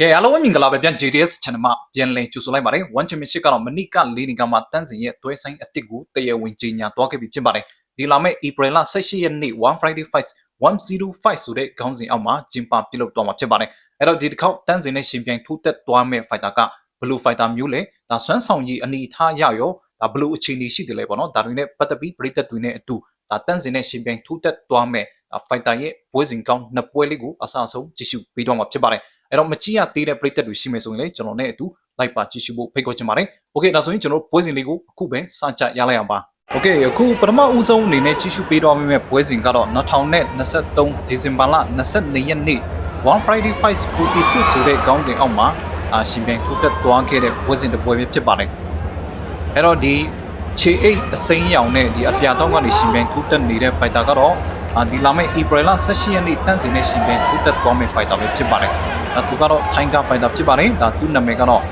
ကဲအားလုံးပဲမင်္ဂလာပဲပြန် JDS channel မှာပြန်လည်ကြိုဆိုလိုက်ပါတယ် One Championship ကတော့မနိကလေးနေကမှာတန်းစင်ရဲ့တွဲဆိုင်အစ်စ်ကိုတရားဝင်ကြီးညာသွားခဲ့ပြီဖြစ်ပါတယ်ဒီလာမယ့် April လ18ရက်နေ့1 Friday Fight 105ဆိုတဲ့ခေါင်းစဉ်အောက်မှာဂျင်ပါပြုလုပ်သွားမှာဖြစ်ပါတယ်အဲ့တော့ဒီတစ်ခေါက်တန်းစင်နဲ့ရှင်ပြိုင်ထိုးသက်သွားမယ့် fighter က Blue Fighter မျိုးလေဒါစွမ်းဆောင်ရည်အနေထားရရောဒါ Blue အခြေအနေရှိတယ်လေပေါ့နော်ဒါတွေနဲ့ပတ်သက်ပြီးပြည်သက်တွေနဲ့အတူဒါတန်းစင်နဲ့ရှင်ပြိုင်ထိုးသက်သွားမယ့် fighter ရဲ့ပွဲစဉ်ကောင်းနှစ်ပွဲလေးကိုအစအဆုံးကြည့်ရှုပေးတော့မှာဖြစ်ပါတယ် အဲ့တော့မကြည့်ရသေးတဲ့ပရိသတ်တွေရှိမယ်ဆိုရင်လည်းကျွန်တော်နဲ့အတူလိုက်ပါကြည့်ရှုဖို့ဖိတ်ခေါ်ချင်ပါတယ်။ Okay ဒါဆိုရင်ကျွန်တော်ပွဲစဉ်လေးကိုအခုပဲစကြရလိုက်အောင်ပါ။ Okay အခုပထမဦးဆုံးအနေနဲ့ကြည့်ရှုပေးတော့မယ့်ပွဲစဉ်ကတော့2023ဒီဇင်ဘာလ22ရက်နေ့1 Friday Fight 46ဆိုတဲ့ခေါင်းစဉ်အောက်မှာအာရှင်ပြိုင်ထိုးတက်သွားခဲ့တဲ့ပွဲစဉ်တစ်ပွဲပဲဖြစ်ပါတယ်။အဲ့တော့ဒီခြေအိတ်အစိမ်းရောင်နဲ့ဒီအပြာတော့ကနေရှင်ပြိုင်ထိုးတက်နေတဲ့ fighter ကတော့အာဒီလာမယ့် April လ18ရက်နေ့တန်းစင်နဲ့ရှင်ပြိုင်ထိုးတက်သွားမယ့် fighter ပဲဖြစ်ပါတယ်။ ဒါသူကတော့ Tiger fighter ဖြစ်ပါတယ်။ဒါသူ့နာမည်ကတော့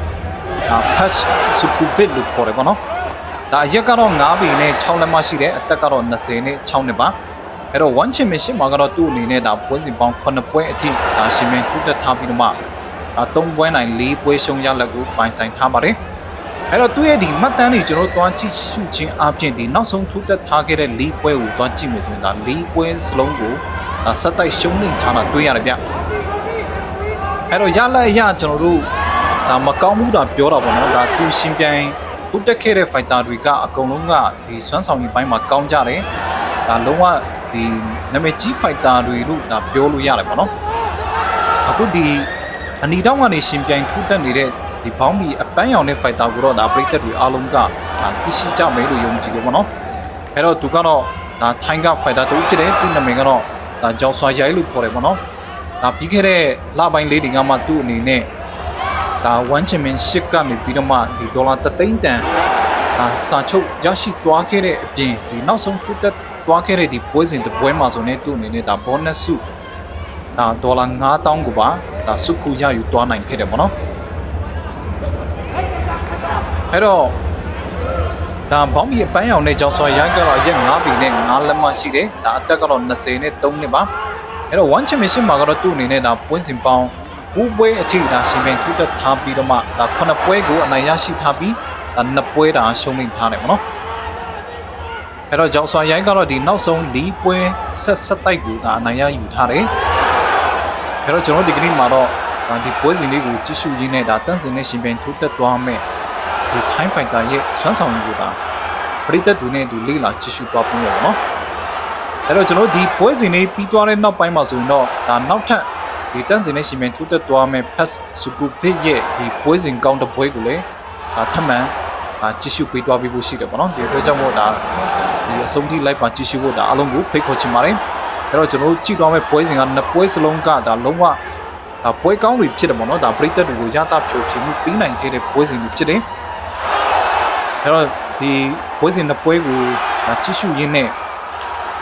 အာ Patch Sukhuvit လို့ခေါ်တယ်ပေါ့နော်။ဒါအရက်ကတော့9ပေနဲ့6လက်မရှိတဲ့အသက်ကတော့20နဲ့6နှစ်ပါ။အဲ့တော့ one championship မှာကတော့သူ့အနေနဲ့ဒါပွဲစဉ်ပေါင်း9ပွဲအထိဒါရှင်ပြိုင်ထိုးတက်ထားပြီးတော့မှအာ3ပွဲနိုင်4ပွဲရှုံးရလက်ကိုပိုင်ဆိုင်ထားပါတယ်။အဲ့တော့သူ့ရဲ့ဒီမှတ်တမ်းတွေကျွန်တော်တို့တွားကြည့်ရှုခြင်းအပြင်ဒီနောက်ဆုံးထိုးတက်ထားခဲ့တဲ့၄ပွဲကိုတွားကြည့်မယ်ဆိုရင်ဒါ၄ပွဲစလုံးကိုဒါဆက်တိုက်ရှုံးနေထားတာတွေ့ရတယ်ဗျ အဲ့တော့ရလက်အရကျွန်တော်တို့ဒါမကောင်းမှုတာပြောတာပေါ့နော်ဒါသူရှင်ပြိုင်ထိုးတက်ခဲ့တဲ့ fighter တွေကအကုန်လုံးကဒီစွမ်းဆောင်ရည်ပိုင်းမှာကောင်းကြတယ်ဒါလုံးဝဒီနာမည်ကြီး fighter တွေလို့ဒါပြောလို့ရတယ်ပေါ့နော်အခုဒီအနီတောင်းကနေရှင်ပြိုင်ထိုးတက်နေတဲ့ဒီဘောင်းဘီအပန်းရောင်တဲ့ fighter ကိုတော့ဒါပရိသတ်တွေအားလုံးကဒါသိရှိကြမယ်လို့ယုံကြည်တယ်ပေါ့နော်အဲ့တော့သူကတော့ဒါထိုင်းက fighter တူဖြစ်တယ်သူ့နာမည်ကတော့ဒါကြောင်ဆွာရိုင်လို့ခေါ်တယ်ပေါ့နော် ဒါပြီးခဲ့တဲ့လပိုင်းလေးတွေကမှသူ့အနေနဲ့ဒါ1 championship ကနေပြီးတော့မှဒီဒေါ်လာ3သိန်းတန်ဒါစာချုပ်ရရှိသွားခဲ့တဲ့အပြင်ဒီနောက်ဆုံးထိုးတက်သွားခဲ့တဲ့ဒီပွဲစဉ်တစ်ပွဲမှာဆိုနေသူ့အနေနဲ့ဒါ bonus စုဒါဒေါ်လာ9000ကိုပါဒါစုခုရယူသွားနိုင်ခဲ့တယ်ပေါ့နော်အဲ့တော့ဒါဘောင်းမီအပန်းရောင်နဲ့ကြောင်စွာရိုက်ကတော့ရက်9ပြီနဲ့9လက်မရှိတယ်ဒါအသက်ကတော့20နဲ့3နှစ်ပါ အဲ့တော့ one championship မှာကတော့သူ့အနေနဲ့ဒါပွဲစဉ်ပေါင်း9ပွဲအထိဒါရှင်ပြိုင်ထူးတက်ထားပြီးတော့မှဒါ9ပွဲကိုအနိုင်ရရှိထားပြီးဒါ2ပွဲဒါရှုံးနိမ့်ထားတယ်ပေါ့နော်အဲ့တော့ကြောင်စွာရိုက်ကတော့ဒီနောက်ဆုံး၄ပွဲဆက်ဆက်တိုက်ကိုဒါအနိုင်ရယူထားတယ်အဲ့တော့ကျွန်တော်ဒီကနေ့မှာတော့ဒါဒီပွဲစဉ်လေးကိုကြည့်ရှုရင်းနဲ့ဒါတန့်စင်နဲ့ရှင်ပြိုင်ထူးတက်သွားမယ်ဒီ time fighter ရဲ့စွမ်းဆောင်ရည်ကိုဒါပရိသတ်တွေနဲ့သူလေးလာကြည့်ရှုသွားပုံရပါတော့ အဲ့တော့ကျွန်တော်ဒီပွဲစဉ်လေးပြီးသွားတဲ့နောက်ပိုင်းမှာဆိုရင်တော့ဒါနောက်ထပ်ဒီတန်းစင်နဲ့ရှင်မြန်ထူးတက်သွားမဲ့ pass super ရဲ့ဒီပွဲစဉ်ကောင်းတဲ့ပွဲကိုလည်းဒါထပ်မံဒါကြည့်ရှုပေးသွားပြီးဖို့ရှိတယ်ပေါ့နော်ဒီအတွက်ကြောင့်မို့ဒါဒီအဆုံးထိလိုက်ပါကြည့်ရှုဖို့ဒါအားလုံးကိုဖိတ်ခေါ်ချင်ပါတယ်အဲ့တော့ကျွန်တော်တို့ကြည့်သွားမဲ့ပွဲစဉ်ကနှစ်ပွဲစလုံးကဒါလုံးဝဒါပွဲကောင်းတွေဖြစ်တယ်ပေါ့နော်ဒါပရိသတ်တွေကိုရတာဖြိုချင်မှုပြီးနိုင်ခဲ့တဲ့ပွဲစဉ်တွေဖြစ်တယ်အဲ့တော့ဒီပွဲစဉ်နှစ်ပွဲကိုဒါကြည့်ရှုရင်းနဲ့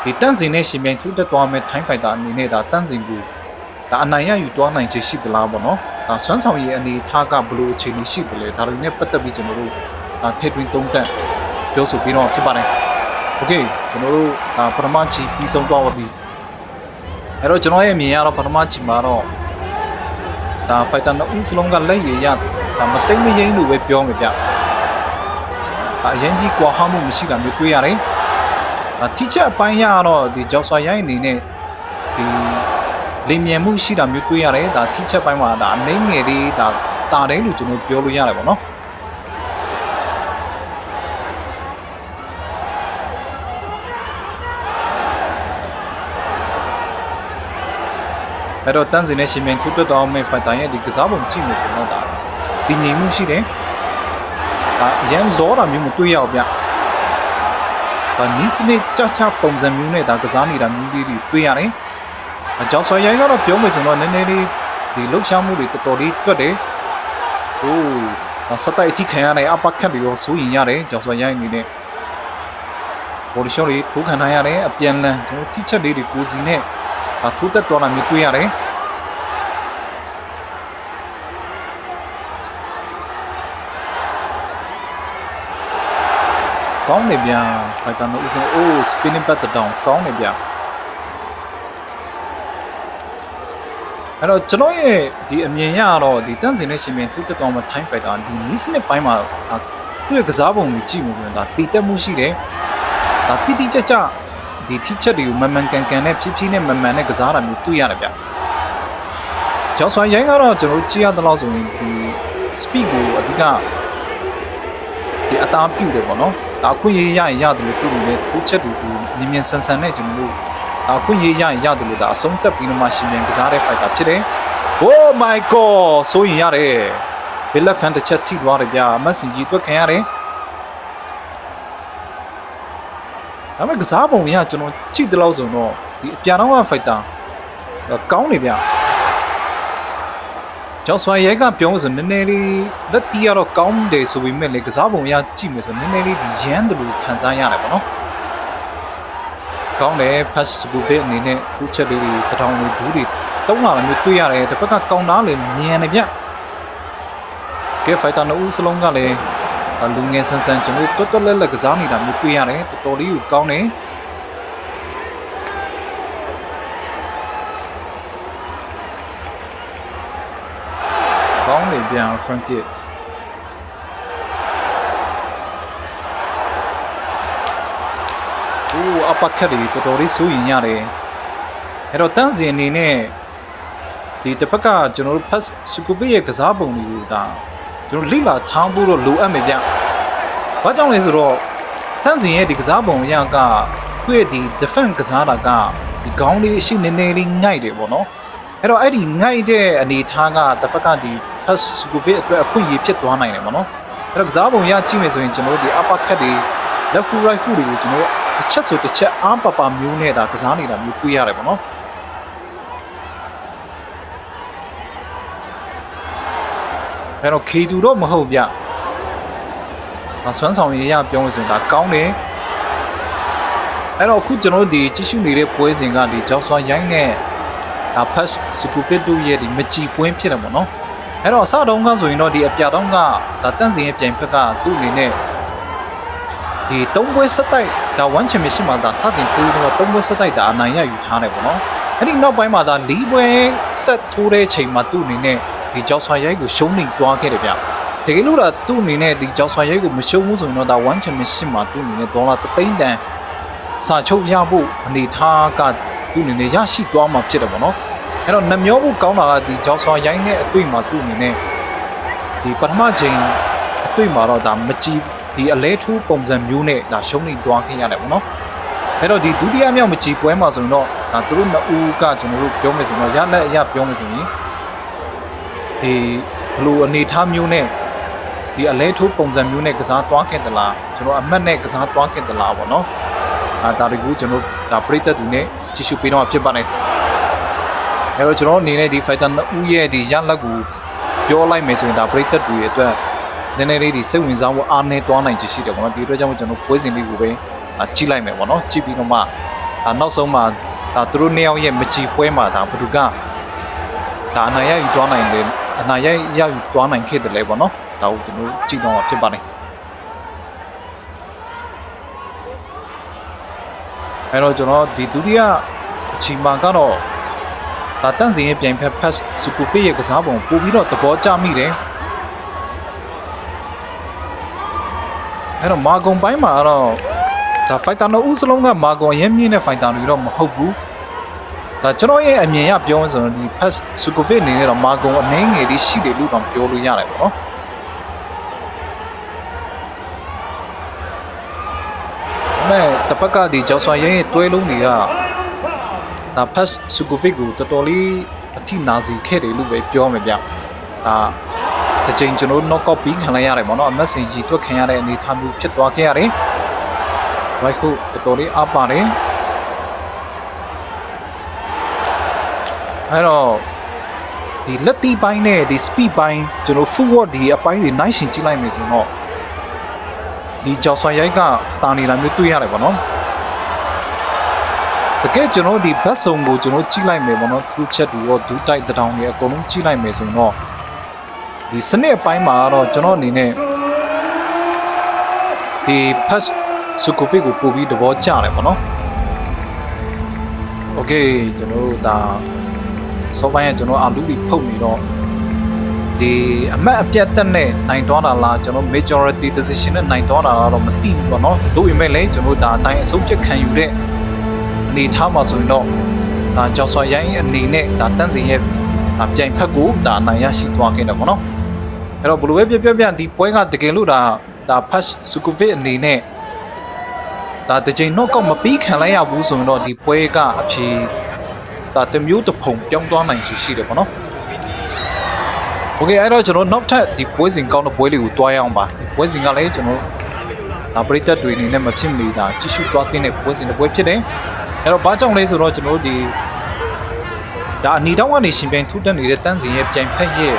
ဒီတန့်စင်နဲ့ရှင်မြန်ထူးတက်သွားမဲ့ time fighter အနေနဲ့ဒါတန့်စင်ကိုဒါအနိုင်ရယူသွားနိုင်ချေရှိသလားပေါ့နော်ဒါစွမ်းဆောင်ရည်အနေထားကဘယ်လိုအခြေအနေရှိတယ်လဲဒါတွေနဲ့ပတ်သက်ပြီးကျွန်တော်တို့ဒါထည့်သွင်းသုံးသပ်ပြောဆိုပြီးတော့ဖြစ်ပါတယ်โอเคကျွန်တော်တို့ဒါပထမချီပြီးဆုံးသွားပါပြီအဲ့တော့ကျွန်တော်ရဲ့မြင်ရတော့ပထမချီမှာတော့ဒါ fighter နှစ်ဦးစလုံးကလက်ရည်ရဒါမသိမ့်မရင်းလို့ပဲပြောမှာဗျဒါအရင်ကြီးကွာဟမှုမရှိတာမျိုးတွေ့ရတယ် ဒါထိချက်အပိုင်းရတော့ဒီကြောက်စွာရိုင်းအနေနဲ့ဒီလင်မြန်မှုရှိတာမျိုးတွေ့ရတယ်ဒါထိချက်ပိုင်းမှာဒါအနေငယ်လေးဒါတာတယ်လို့ကျွန်တော်ပြောလို့ရတယ်ပေါ့နော်အဲ့တော့တန်းစင်နဲ့ရှင်မြန်ခုတက်တော်မဲ့ဖိုက်တိုင်ရဲ့ဒီကစားပုံကြည့်မယ်ဆိုတော့ဒါတည်ငြိမ်မှုရှိတယ်ဒါအရန်လောတာမျိုးမတွေ့ရအောင်ဗျဒါ နီးစနစ်ကြချပုံစံမျိုးနဲ့ဒါကစားနေတာမျိုးလေးတွေတွေ့ရတယ်အကြောင်းဆွဲရိုင်းကတော့ပြောမယ်ဆိုတော့နည်းနည်းလေးဒီလှုပ်ရှားမှုတွေတော်တော်လေးတွက်တယ်ဟိုးဒါစတိုက်အထိခံရတဲ့အပခတ်တွေရောစိုးရင်ရတယ်ကြောင်ဆွဲရိုင်းအနေနဲ့ဘော်ဒီရှော့တွေထိုးခံထားရတယ်အပြန်လန်ကျွန်တော်ထိချက်လေးတွေကိုစီနဲ့ဒါထိုးတက်တော်တာမျိုးတွေ့ရတယ် ကောင်းနေဗျာဖိုက်တာနိုးဦးစင်အိုး spinning back down ကောင်းနေဗျာအဲ့တော့ကျွန်တော်ရဲ့ဒီအမြင်ရတော့ဒီတန့်စင်နဲ့ရှင်မြန်ထူးတက်တော်မှာ time fighter ဒီနီးစနစ်ပိုင်းမှာဒါသူ့ရဲ့ကစားပုံကိုကြည့်မယ်ဆိုရင်ဒါတည်တက်မှုရှိတယ်ဒါတိတိကျကျဒီထိချက်တွေကိုမန်မှန်ကန်ကန်နဲ့ဖြည်းဖြည်းနဲ့မန်မှန်နဲ့ကစားတာမျိုးတွေ့ရတယ်ဗျကျောင်းဆွမ်းရိုင်းကတော့ကျွန်တော်ကြည့်ရတဲ့လောက်ဆိုရင်ဒီ speed ကိုအဓိကဒီအသားပြုတ်တယ်ပေါ့နော် ဒါအခွင့်အရေးရရင်ရတယ်လို့သူ့အနေနဲ့ထိုးချက်တွေကိုမြင်မြင်ဆန်ဆန်နဲ့ကျွန်တော်တို့ဒါအခွင့်အရေးရရင်ရတယ်လို့ဒါအဆုံးတက်ပြီးတော့မှရှင်ပြန်ကစားတဲ့ fighter ဖြစ်တယ် Oh my god ဆိုရင်ရတယ်ဘယ်လက်ဖန်တစ်ချက်ထိသွားတယ်ဗျာမက်ဆင်ကြီးတွက်ခံရတယ်ဒါပေမဲ့ကစားပုံရကျွန်တော်ကြည့်တယ်လို့ဆိုတော့ဒီအပြာတော့က fighter ကောင်းနေဗျာ ကျောက်ဆွာရဲကပြောလို့ဆိုနည်းနည်းလေးလက်တီးရတော့ကောင်းတယ်ဆိုပေမဲ့လေကစားပုံရကြည့်မယ်ဆိုနည်းနည်းလေးဒီရမ်းတယ်လို့ခံစားရတယ်ပေါ့နော်ကောင်းတယ် pass ဘူဘေအနေနဲ့ခုချက်လေးတွေတထောင်လေးဒူးတွေတုံးလာတယ်မျိုးတွေ့ရတယ်တစ်ဖက်ကကောင်တာလေမြန်နေဗျကဲဖိုက်တာနိုးစလုံးကလည်းလူငယ်ဆန်းဆန်းကျွန်တော်တွတ်တွတ်လက်လက်ကစားနေတာမျိုးတွေ့ရတယ်တော်တော်လေးကိုကောင်းတယ် ကောင်းနေပြန် Frank Kid အိုးအပကတ်တွေတော်တော်လေးစိုးရင်ရတယ်အဲ့တော့တန်းစင်အနေနဲ့ဒီတစ်ဖက်ကကျွန်တော်တို့ဖတ်စကူဗီရဲ့ကစားပုံတွေကိုဒါကျွန်တော်လိလာထောင်းဖို့တော့လိုအပ်မယ်ဗျ။ဘာကြောင့်လဲဆိုတော့တန်းစင်ရဲ့ဒီကစားပုံအရကသူ့ရဲ့ဒီ defense ကစားတာကဒီခေါင်းလေးအရှိနေနေလေးငိုက်တယ်ပေါ့နော်။အဲ့တော့အဲ့ဒီငိုက်တဲ့အနေထားကတစ်ဖက်ကဒီ ဖတ်စကူဗီအတွက်အခွင့်အရေးဖြစ်သွားနိုင်တယ်ပေါ့နော်။အဲ့တော့ကစားပုံရကြည့်မယ်ဆိုရင်ကျွန်တော်တို့ဒီ upper cut တွေ left hook right hook တွေကိုကျွန်တော်တို့တစ်ချက်ဆိုတစ်ချက်အားပပမျိုးနဲ့ဒါကစားနေတာမျိုးတွေ့ရတယ်ပေါ့နော်အဲ့တော့ K2 တော့မဟုတ်ဗျ။အဆွမ်းဆောင်ရရပြောလို့ဆိုရင်ဒါကောင်းတယ်။အဲ့တော့အခုကျွန်တော်တို့ဒီကြည့်ရှုနေတဲ့ပွဲစဉ်ကဒီကြောက်စွာရိုင်းနဲ့ဒါဖတ်စကူဖစ်တို့ရဲ့ဒီမကြည်ပွင်းဖြစ်တယ်ပေါ့နော်။ အဲ့တော့အစတုန်းကဆိုရင်တော့ဒီအပြတောင်းကဒါတန့်စင်ရဲ့ပြိုင်ဖက်ကသူ့အနေနဲ့ဒီသုံးပွဲဆက်တိုက်ဒါ1 championship မှာဒါစတင်ထိုးတော့သုံးပွဲဆက်တိုက်ဒါအနိုင်ရယူထားတယ်ပေါ့နော်အဲ့ဒီနောက်ပိုင်းမှာဒါ၄ပွဲဆက်ထိုးတဲ့ချိန်မှာသူ့အနေနဲ့ဒီကြောက်ဆွာရိုက်ကိုရှုံးနေသွားခဲ့တယ်ဗျတကယ်လို့ဒါသူ့အနေနဲ့ဒီကြောက်ဆွာရိုက်ကိုမရှုံးဘူးဆိုရင်တော့ဒါ1 championship မှာသူ့အနေနဲ့ဒေါ်လာ3သိန်းတန်စာချုပ်ရဖို့အနေထားကသူ့အနေနဲ့ရရှိသွားမှာဖြစ်တယ်ပေါ့နော် အဲ့တော့နှမျောဖို့ကောင်းတာကဒီကြောက်ဆွာရိုက်နဲ့အတွေ့မှာသူ့အနေနဲ့ဒီပထမချိန်အတွေ့မှာတော့ဒါမကြည့်ဒီအလဲထူးပုံစံမျိုးနဲ့ဒါရှုံးနေသွားခဲ့ရတယ်ပေါ့နော်အဲ့တော့ဒီဒုတိယမြောက်မကြည်ပွဲမှာဆိုရင်တော့ဒါသူတို့နှစ်ဦးကကျွန်တော်တို့ပြောမယ်ဆိုတော့ရလက်အရပြောမယ်ဆိုရင်ဒီဘလူအနေထားမျိုးနဲ့ဒီအလဲထိုးပုံစံမျိုးနဲ့ကစားသွားခဲ့သလားကျွန်တော်အမတ်နဲ့ကစားသွားခဲ့သလားပေါ့နော်အာဒါတကူကျွန်တော်ဒါပရိသတ်တွေနဲ့ကြည့်ရှုပေးတော့ဖြစ်ပါတယ် အဲ့တော့ကျွန်တော်အနေနဲ့ဒီ fighter နှစ်ဦးရဲ့ဒီရလက်ကိုပြောလိုက်မယ်ဆိုရင်ဒါပရိသတ်တွေအတွက်နည်းနည်းလေးဒီစိတ်ဝင်စားဖို့အားနည်းသွားနိုင်ချင်ရှိတယ်ပေါ့နော်ဒီအတွက်ကြောင့်ကျွန်တော်ပွဲစဉ်လေးကိုပဲကြည့်လိုက်မယ်ပေါ့နော်ကြည့်ပြီးတော့မှနောက်ဆုံးမှာဒါသူတို့နှစ်ယောက်ရဲ့မကြည်ပွဲမှာဒါဘယ်သူကဒါအနိုင်ရယူသွားနိုင်တယ်အနိုင်ရရယူသွားနိုင်ခဲ့တယ်လေပေါ့နော်ဒါကိုကျွန်တော်ကြည့်တော့မှာဖြစ်ပါတယ်အဲ့တော့ကျွန်တော်ဒီဒုတိယအချိန်မှာကတော့ ဒါတန့်စင်ရဲ့ပြိုင်ဖက်ဖက်စူကူဖေးရဲ့ကစားပုံပို့ပြီးတော့သဘောကျမိတယ်အဲ့တော့မာဂုံပိုင်းမှာတော့ဒါဖိုက်တာနော်ဦးစလုံးကမာဂုံအရင်မြင့်တဲ့ဖိုက်တာတွေတော့မဟုတ်ဘူးဒါကျွန်တော်ရဲ့အမြင်ရပြောဆိုတော့ဒီဖက်စူကိုဗစ်အနေနဲ့တော့မာဂုံအနှင်းငယ်လေးရှိတယ်လို့တော့ပြောလို့ရတယ်ပေါ့နော်မဲ့တပတ်ကဒီကျောက်ဆွာရဲရဲ့တွဲလုံးတွေက ဒါဖက်စူကိုဗစ်ကိုတော်တော်လေးအထိနာစီခဲ့တယ်လို့ပဲပြောမယ်ဗျဒါတစ်ချိန်ကျွန်တော် knock out ပြီးခံလိုက်ရတယ်ပေါ့နော်အမက်စင်ကြီးတွက်ခံရတဲ့အနေအထားမျိုးဖြစ်သွားခဲ့ရတယ်။ဘိုက်ခုတော်တော်လေးအားပါတယ်။အဲ့တော့ဒီလက်တီပိုင်းနဲ့ဒီ speed ပိုင်းကျွန်တော် forward ဒီအပိုင်းတွေနိုင်ရှင်ကြည့်လိုက်မယ်ဆိုတော့ဒီကြောက်ဆွမ်းရိုက်ကတာနေတာမျိုးတွေ့ရတယ်ပေါ့နော်။ တကယ်ကျွန်တော်ဒီဘတ်စုံကိုကျွန်တော်ကြည့်လိုက်မယ်ပေါ့နော်။သူချက်တူရောဒူးတိုက်တောင်တွေအကုန်လုံးကြည့်လိုက်မယ်ဆိုရင်တော့ဒီစနစ်အပိုင်းမှာတော့ကျွန်တော်အနေနဲ့ဒီ patch စကူဖီကိုပို့ပြီးသဘောကျတယ်ပေါ့နော်။ Okay ကျွန်တော်တို့ဒါစောပိုင်းကကျွန်တော်အာလူတွေဖုတ်နေတော့ဒီအမတ်အပြတ်တက်နဲ့နိုင်သွားတာလားကျွန်တော် majority decision နဲ့နိုင်သွားတာလားတော့မသိဘူးပေါ့နော်တို့ပေမဲ့လည်းကျွန်တော်ဒါအတိုင်းအဆုံးဖြတ်ခံယူတဲ့ အနေထားမှာဆိုရင်တော့ဒါကြောက်စွာရိုင်းအနေနဲ့ဒါတန်းစင်ရဲ့ဒါပြိုင်ဖက်ကိုဒါနိုင်ရရှိသွားခဲ့တယ်ပေါ့နော်အဲ့တော့ဘလိုပဲပြပြပြဒီပွဲကတကယ်လို့ဒါဒါဖတ်ဆူကိုဗစ်အနေနဲ့ဒါတကြိမ်တော့ကောက်မပြီးခံလိုက်ရဘူးဆိုရင်တော့ဒီပွဲကအဖြေဒါတမျိုးတစ်ဖုံပြောင်းသွားနိုင်ချေရှိတယ်ပေါ့နော်โอเคအဲ့တော့ကျွန်တော်နောက်ထပ်ဒီပွဲစဉ်ကောင်းတဲ့ပွဲလေးကိုတွားရအောင်ပါဒီပွဲစဉ်ကလည်းကျွန်တော်ဒါပရိသတ်တွေအနေနဲ့မဖြစ်မနေတာကြည့်ရှုတွားတဲ့ပွဲစဉ်တစ်ပွဲဖြစ်တယ် အဲ့တော့ဘာကြောင့်လဲဆိုတော့ကျွန်တော်ဒီဒါအနီတောင်းကနေရှင်ပြိုင်ထူးတက်နေတဲ့တန်းစင်ရဲ့ပြိုင်ဖက်ရဲ့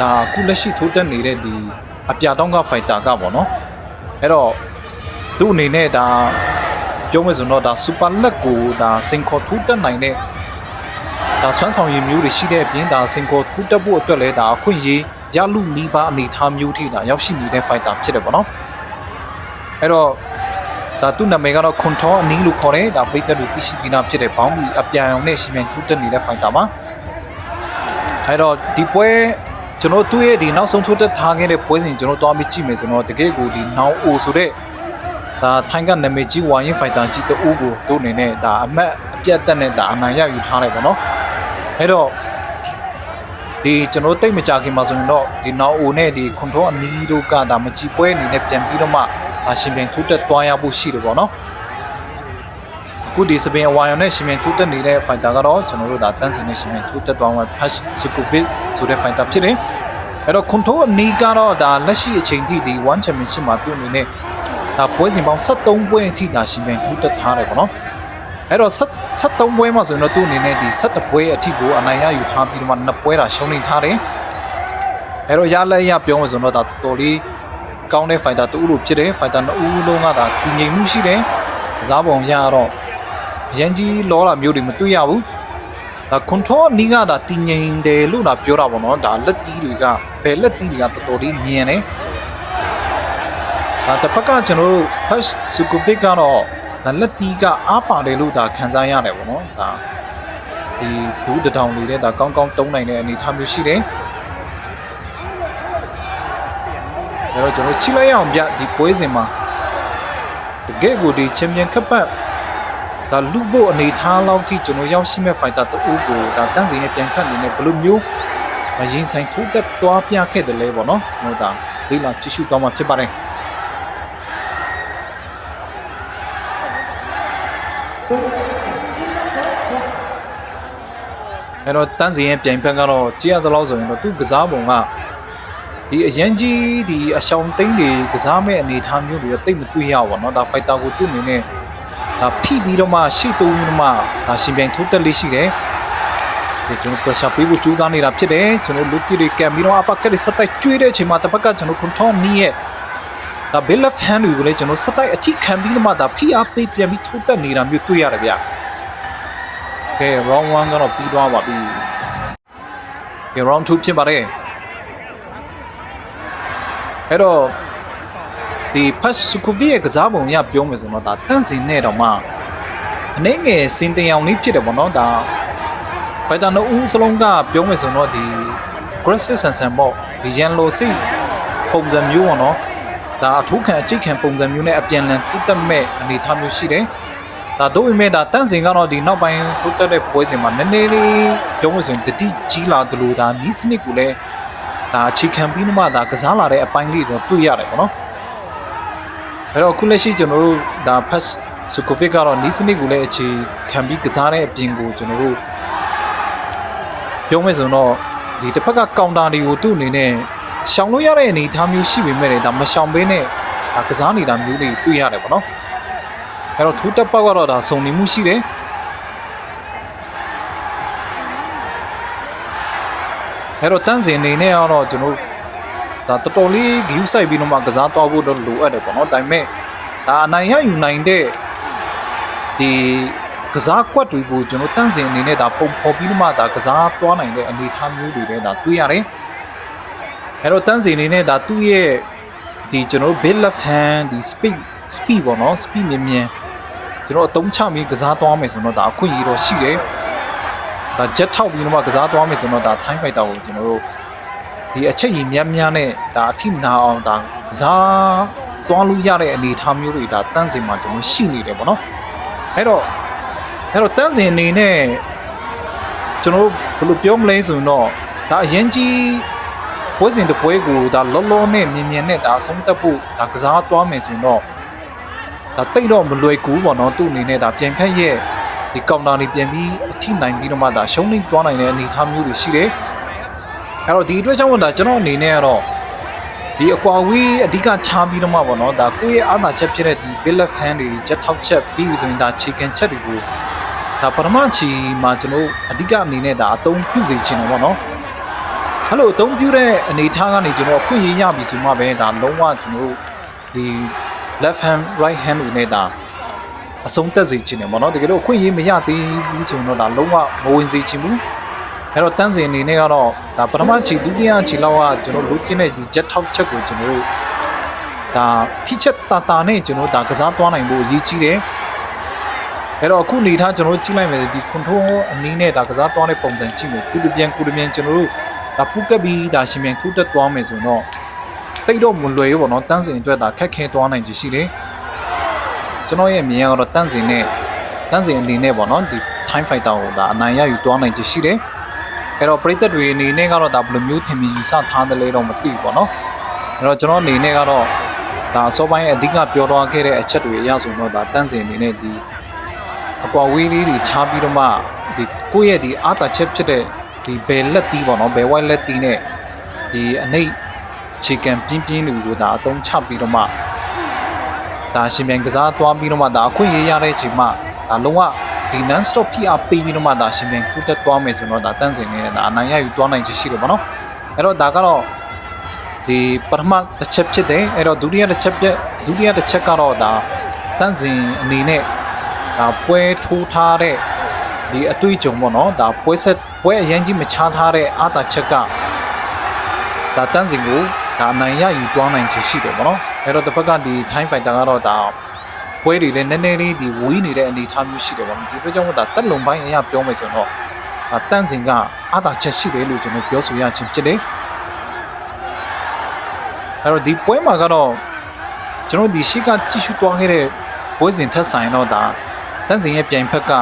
ဒါအခုလက်ရှိထူးတက်နေတဲ့ဒီအပြာတောင်းကဖိုက်တာကပေါ့နော်အဲ့တော့သူ့အနေနဲ့ဒါပြောမယ်ဆိုတော့ဒါစူပါလက်ကိုဒါစင်ခေါ်ထူးတက်နိုင်တဲ့ဒါဆွမ်းဆောင်ရည်မျိုးတွေရှိတဲ့အပြင်ဒါစင်ခေါ်ထူးတက်ဖို့အတွက်လည်းဒါအခွင့်အရေးရလူနီးပါအနေထားမျိုးထိဒါရောက်ရှိနေတဲ့ဖိုက်တာဖြစ်တယ်ပေါ့နော်အဲ့တော့ ဒါသူ့နာမည်ကတော့ control အနီးလို့ခေါ်တယ်ဒါပိတ်သက်လို့သိရှိပြီးသားဖြစ်တဲ့ဘောင်းဘီအပြန်အောင်နဲ့ရှင်မြန်ထူးတက်နေတဲ့ဖိုက်တာပါအဲ့တော့ဒီပွဲကျွန်တော်သူ့ရဲ့ဒီနောက်ဆုံးထူးတက်ထားခဲ့တဲ့ပွဲစဉ်ကျွန်တော်တွားပြီးကြည့်မယ်ဆိုတော့တကယ်ကိုဒီနောင်အိုဆိုတဲ့ဒါထိုင်းကနာမည်ကြီးဝါရင်ဖိုက်တာကြီးတအူးကိုတို့အနေနဲ့ဒါအမတ်အပြတ်တက်နဲ့ဒါအနိုင်ရယူထားတယ်ပေါ့နော်အဲ့တော့ဒီကျွန်တော်တိတ်မကြခင်မှာဆိုရင်တော့ဒီနောင်အိုနဲ့ဒီခွန်ထောအနီးတို့ကဒါမကြည့်ပွဲအနေနဲ့ပြန်ပြီးတော့မှဒါ ရှင်ပြန်ထူးတက်သွားရဖို့ရှိတယ်ပေါ့နော်အခုဒီစပင်အဝါယုံနဲ့ရှင်ပြန်ထူးတက်နေတဲ့ဖိုက်တာကတော့ကျွန်တော်တို့ဒါတန်းစင်နဲ့ရှင်ပြန်ထူးတက်သွားမှာဖတ်စကူဗစ်ဆိုတဲ့ဖိုက်တာဖြစ်တယ်အဲ့တော့ခွန်ထောအနီးကတော့ဒါလက်ရှိအချိန်ထိဒီ1 championship မှာသူ့အနေနဲ့ဒါပွဲစဉ်ပေါင်း73ပွဲအထိဒါရှင်ပြန်ထူးတက်ထားတယ်ပေါ့နော်အဲ့တော့73ပွဲမှာဆိုရင်တော့သူ့အနေနဲ့ဒီ17ပွဲအထိကိုအနိုင်ရယူထားပြီးတော့မှ2ပွဲတာရှုံးနေထားတယ်အဲ့တော့ရလက်ရပြောမယ်ဆိုတော့ဒါတော်တော်လေး ကောင်းတဲ့ fighter တူလို့ဖြစ်တယ် fighter နှစ်ဦးလုံးကဒါတည်ငြိမ်မှုရှိတယ်ကစားပုံရတော့အရင်ကြီးလောတာမျိုးတွေမတွေ့ရဘူးဒါ control နီးကဒါတည်ငြိမ်တယ်လို့ဒါပြောတာပေါ့နော်ဒါလက်တီးတွေကဘယ်လက်တီးတွေကတော်တော်လေးမြင်တယ်ဒါတစ်ဖက်ကကျွန်တော်တို့ Push Sukovic ကတော့ဒါလက်တီးကအားပါတယ်လို့ဒါခံစားရတယ်ပေါ့နော်ဒါဒီဒူးတထောင်လေးတဲ့ဒါကောင်းကောင်းတုံးနိုင်တဲ့အနေအထားမျိုးရှိတယ် အဲ့တော့ကျွန်တော်ချိလိုက်ရအောင်ဗျဒီပွဲစဉ်မှာတကယ်ကိုဒီချန်ပီယံကပ်ပတ်ဒါလူဖို့အနေထားလောက်ထိကျွန်တော်ရောက်ရှိမဲ့ဖိုက်တာတူကိုဒါတန်းစင်ရဲ့ပြန်ခတ်နေနဲ့ဘယ်လိုမျိုးရင်ဆိုင်ထိုးတက်သွားပြခဲ့တယ်လဲပေါ့နော်ကျွန်တော်ဒါလေ့လာကြည့်ရှုသွားမှာဖြစ်ပါတယ်အဲ့တော့တန်းစီရဲ့ပြိုင်ဖက်ကတော့ကြည့်ရတဲ့လောက်ဆိုရင်တော့သူကစားပုံက ဒီအရန်ကြီးဒီအရှောင်းသိန်းတွေကစားမဲ့အနေအထားမျိုးတွေတိတ်မတွေ့ရပါတော့ဒါဖိုက်တာကိုသူ့အနေနဲ့ဒါဖိပြီးတော့မှရှေ့တိုးပြီးတော့မှဒါရှင်ပြိုင်ထိုးတက်လေးရှိတယ်ဒီကျွန်တော် pressure ပေးဖို့ကြိုးစားနေတာဖြစ်တယ်ကျွန်တော် look တွေကံပြီးတော့အပတ်ကလေးစက်တိုက်ကျွေးတဲ့အချိန်မှာတစ်ပတ်ကကျွန်တော် control နီးရဲ့ဒါ bill of hand တွေကိုလည်းကျွန်တော်စက်တိုက်အချိခံပြီးတော့မှဒါဖိအားပေးပြန်ပြီးထိုးတက်နေတာမျိုးတွေ့ရတယ်ဗျကဲ round 1ကတော့ပြီးသွားပါပြီကဲ round 2ဖြစ်ပါတယ် အဲ့တော့ဒီဖတ်စကူဗီရဲ့ကစားပုံရပြောမယ်ဆိုတော့ဒါတန့်စင်နဲ့တော့မှအနေငယ်စင်တင်အောင်လေးဖြစ်တယ်ပေါ့နော်ဒါဖိုက်တာနိုဦးစလုံးကပြောမယ်ဆိုတော့ဒီ aggressive ဆန်ဆန်ပေါ့ဒီ yellow စိပုံစံမျိုးပေါ့နော်ဒါအထူးခံအကျိတ်ခံပုံစံမျိုးနဲ့အပြန်လန်ထူးတက်မဲ့အနေအထားမျိုးရှိတယ်ဒါတို့ပေမဲ့ဒါတန့်စင်ကတော့ဒီနောက်ပိုင်းထူးတက်တဲ့ပွဲစဉ်မှာနည်းနည်းလေးပြောမယ်ဆိုရင်တတိကြီးလာသလိုဒါနီးစနစ်ကိုလည်း ဒါအခြေခံပြီးမှဒါကစားလာတဲ့အပိုင်းလေးတော့တွေ့ရတယ်ပေါ့နော်အဲ့တော့အခုလက်ရှိကျွန်တော်တို့ဒါဖတ်ဆူကိုဗစ်ကတော့နီးစနစ်ကိုလည်းအခြေခံပြီးကစားတဲ့အပြင်ကိုကျွန်တော်တို့ပြောမယ်ဆိုတော့ဒီတစ်ဖက်ကကောင်တာတွေကိုသူ့အနေနဲ့ရှောင်လို့ရတဲ့အနေအထားမျိုးရှိပေမဲ့လည်းဒါမရှောင်ဘဲနဲ့ဒါကစားနေတာမျိုးတွေတွေ့ရတယ်ပေါ့နော်အဲ့တော့ထူးတက်ပေါက်ကတော့ဒါစုံနေမှုရှိတယ် အဲ့တော့တန်းစင်အနေနဲ့ကတော့ကျွန်တော်ဒါတော်တော်လေးဂယူးဆိုင်ပြီးတော့မှကစားသွားဖို့တော့လိုအပ်တယ်ပေါ့နော်ဒါပေမဲ့ဒါအနိုင်ရယူနိုင်တဲ့ဒီကစားကွက်တွေကိုကျွန်တော်တန်းစင်အနေနဲ့ဒါပုံဖော်ပြီးတော့မှဒါကစားသွားနိုင်တဲ့အနေအထားမျိုးတွေလည်းဒါတွေ့ရတယ်အဲ့တော့တန်းစင်အနေနဲ့ဒါသူ့ရဲ့ဒီကျွန်တော် bit left hand ဒီ speed speed ပေါ့နော် speed မြင်မြင်ကျွန်တော်အတုံးချပြီးကစားသွားမယ်ဆိုတော့ဒါအခွင့်အရေးတော့ရှိတယ် ဒါဂျက်ထောက်ပြီးတော့မှကစားသွားမယ်ဆိုတော့ဒါထိုင်းဖိုက်တာကိုကျွန်တော်တို့ဒီအချက်ရည်များများနဲ့ဒါအထိနာအောင်ဒါကစားသွားလို့ရတဲ့အနေအထားမျိုးတွေဒါတန်းစင်မှာကျွန်တော်ရှိနေတယ်ပေါ့နော်အဲ့တော့အဲ့တော့တန်းစင်အနေနဲ့ကျွန်တော်တို့ဘယ်လိုပြောမလဲဆိုရင်တော့ဒါအရင်ကြီးပွဲစဉ်တစ်ပွဲကိုဒါလောလောနဲ့မြင်မြင်နဲ့ဒါဆုံးသက်ဖို့ဒါကစားသွားမယ်ဆိုရင်တော့ဒါတိတ်တော့မလွယ်ကူပေါ့နော်သူ့အနေနဲ့ဒါပြန်ဖက်ရဲ့ ဒီကောင်တာနေပြန်ပြီးအထိနိုင်ပြီးတော့မှဒါရှုံးနေသွားနိုင်တဲ့အနေအထားမျိုးတွေရှိတယ်အဲ့တော့ဒီအတွက်ကြောင့်ဒါကျွန်တော်အနေနဲ့ကတော့ဒီအကွာဝေးအဓိကချားပြီးတော့မှပေါ့နော်ဒါကိုယ့်ရဲ့အာသာချက်ဖြစ်တဲ့ဒီ billet fan တွေချက်ထောက်ချက်ပြီးပြီဆိုရင်ဒါ chicken ချက်တွေကိုဒါပထမချီမှာကျွန်တော်အဓိကအနေနဲ့ဒါအသုံးပြုစေချင်တယ်ပေါ့နော်အဲ့လိုအသုံးပြုတဲ့အနေအထားကနေကျွန်တော်အခွင့်အရေးရပြီဆိုမှပဲဒါလုံးဝကျွန်တော်ဒီ left hand right hand တွေနဲ့ဒါ အဆုံးသက်စေချင်တယ်ပေါ့နော်တကယ်လို့အခွင့်အရေးမရသေးဘူးဆိုရင်တော့ဒါလုံးဝမဝင်စေချင်ဘူးအဲ့တော့တန်းစင်အနေနဲ့ကတော့ဒါပထမချီဒုတိယချီလောက်ကကျွန်တော်လုကင်းတဲ့ဒီ jet top ချက်ကိုကျွန်တော်တို့ဒါထိချက်တာတာနဲ့ကျွန်တော်ဒါကစားသွားနိုင်ဖို့အရေးကြီးတယ်အဲ့တော့အခုနေထားကျွန်တော်တို့ကြည့်လိုက်မယ်ဒီ control အနည်းနဲ့ဒါကစားသွားတဲ့ပုံစံကြည့်မယ်ကုတပြန်ကုတပြန်ကျွန်တော်တို့ဒါပူကပ်ပြီးဒါရှင်မြန်ထိုးတက်သွားမယ်ဆိုရင်တော့တိတ်တော့မလွယ်ဘူးပေါ့နော်တန်းစင်အတွက်ဒါခက်ခဲသွားနိုင်ချင်ရှိတယ် ကျွန်တော်ရဲ့မြင်ရတော့တန်းစင်နဲ့တန်းစင်အနေနဲ့ပေါ့နော်ဒီ time fighter ကိုဒါအနိုင်ရယူသွားနိုင်ချင်ရှိတယ်အဲ့တော့ပရိသတ်တွေအနေနဲ့ကတော့ဒါဘယ်လိုမျိုးထင်မြင်ယူဆထားတယ်လဲတော့မသိဘူးပေါ့နော်အဲ့တော့ကျွန်တော်အနေနဲ့ကတော့ဒါအစောပိုင်းအဓိကပြောသွားခဲ့တဲ့အချက်တွေအရဆိုတော့ဒါတန်းစင်အနေနဲ့ဒီအကွာဝေးလေးတွေချားပြီးတော့မှဒီကိုယ့်ရဲ့ဒီအာတာချက်ဖြစ်တဲ့ဒီဘယ်လက်တီးပေါ့နော်ဘယ်ဝိုက်လက်တီးနဲ့ဒီအနှိတ်ခြေကံပြင်းပြင်းတွေကိုဒါအသုံးချပြီးတော့မှ ဒါရှင်မြန်ကစားသွားပြီးတော့မှဒါအခွင့်အရေးရတဲ့အချိန်မှာဒါလုံးဝဒီ non stop ဖိအားပေးပြီးတော့မှဒါရှင်မြန်ခုတက်သွားမယ်ဆိုတော့ဒါတန်းစင်နေတဲ့ဒါအနိုင်ရယူသွားနိုင်ချင်ရှိတယ်ပေါ့နော်အဲ့တော့ဒါကတော့ဒီပထမတစ်ချက်ဖြစ်တယ်အဲ့တော့ဒုတိယတစ်ချက်ပြဒုတိယတစ်ချက်ကတော့ဒါတန်းစင်အနေနဲ့ဒါပွဲထိုးထားတဲ့ဒီအတွေ့အကြုံပေါ့နော်ဒါပွဲဆက်ပွဲအရင်ကြီးမချထားတဲ့အာတာချက်ကဒါတန်းစင်ကိုဒါအနိုင်ရယူသွားနိုင်ချင်ရှိတယ်ပေါ့နော် အဲ့တော့တစ်ဖက်ကဒီ time fighter ကတော့ဒါပွဲတွေလည်းနည်းနည်းလေးဒီဝီးနေတဲ့အနေအထားမျိုးရှိတယ်ပေါ့နော်ဒီအတွက်ကြောင့်မို့ဒါတက်လုံပိုင်းအရာပြောမယ်ဆိုရင်တော့ဒါတန်းစင်ကအာတာချက်ရှိတယ်လို့ကျွန်တော်ပြောဆိုရခြင်းဖြစ်တယ်အဲ့တော့ဒီပွဲမှာကတော့ကျွန်တော်ဒီရှိကကြည့်ရှုသွားခဲ့တဲ့ပွဲစဉ်ထက်ဆိုင်တော့ဒါတန်းစင်ရဲ့ပြိုင်ဖက်က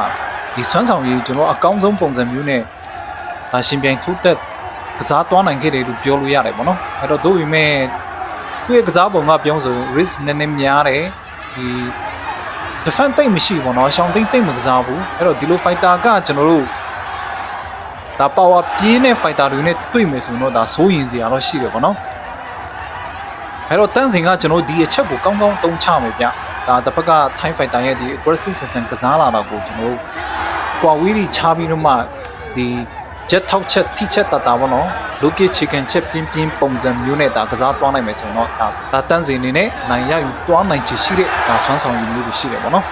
ဒီစွမ်းဆောင်ရည်ကျွန်တော်အကောင်းဆုံးပုံစံမျိုးနဲ့ဒါရှင်ပြိုင်ထိုးတက်ကစားသွားနိုင်ခဲ့တယ်လို့ပြောလို့ရတယ်ပေါ့နော်အဲ့တော့တို့ပေမဲ့ သူ့ရဲ့ကစားပုံကပြောဆို risk နည်းနည်းများတယ်ဒီ defense တိတ်မရှိဘူးပေါ့နော်ရှောင်းတိတ်တိတ်မကစားဘူးအဲ့တော့ဒီလို fighter ကကျွန်တော်တို့ဒါ power ပြင်းတဲ့ fighter တွေနဲ့တွေ့မယ်ဆိုတော့ဒါစိုးရင်စရာတော့ရှိတယ်ပေါ့နော်အဲ့တော့တန်းစင်ကကျွန်တော်ဒီအချက်ကိုကောင်းကောင်းတုံးချမယ်ဗျဒါတစ်ဖက်က Thai fighter ရဲ့ဒီ aggressive ဆန်ဆန်ကစားလာတာကိုကျွန်တော်တို့ကွာဝီးတွေချပြီးတော့မှဒီ jet ထောက်ချက်ထိချက်တာတာပေါ့နော် local chicken ချက်ပြင်းပြင်းပုံစံမျိုးနဲ့ဒါကစားသွားနိုင်မယ်ဆိုတော့ဒါဒါတန်းစင်နေနဲ့နိုင်ရယူသွားနိုင်ချေရှိတဲ့ဒါဆွမ်းဆောင်ရည်မျိုးတွေရှိတယ်ပေါ့နော်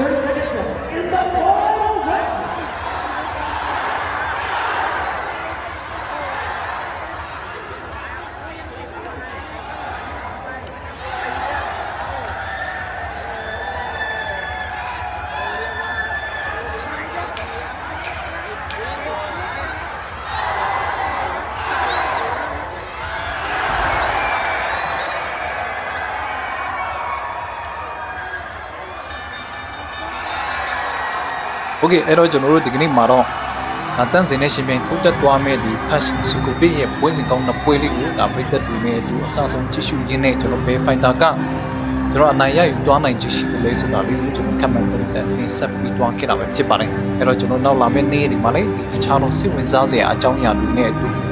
30 seconds left OK အဲ့တော့ကျွန်တော်တို့ဒီကနေ့မှာတော့ဒါတန့်စင်နဲ့ရှင်ပြန်ထုတ်တက်သွားမဲ့ဒီ Patch Sukovic ရဲ့ပွဲစဉ်ကောင်းတဲ့ပွဲလေးကိုဒါပြည်သက်တွေနဲ့အတူအဆအဆုံးကြည့်ရှုရင်းနဲ့ကျွန်တော် Bay Fighter ကကျွန်တော်အနိုင်ရယူသွားနိုင်ချင်ရှိတယ်လေဆိုတာလေးကိုကျွန်တော်ခက်မှန်တော့တင်ဆက်ပြီးသွားခဲ့တာပဲဖြစ်ပါတယ်အဲ့တော့ကျွန်တော်နောက်လာမယ့်နေ့ဒီမှာလည်းဒီတခြားသောစိတ်ဝင်စားစရာအကြောင်းအရာတွေနဲ့အတူ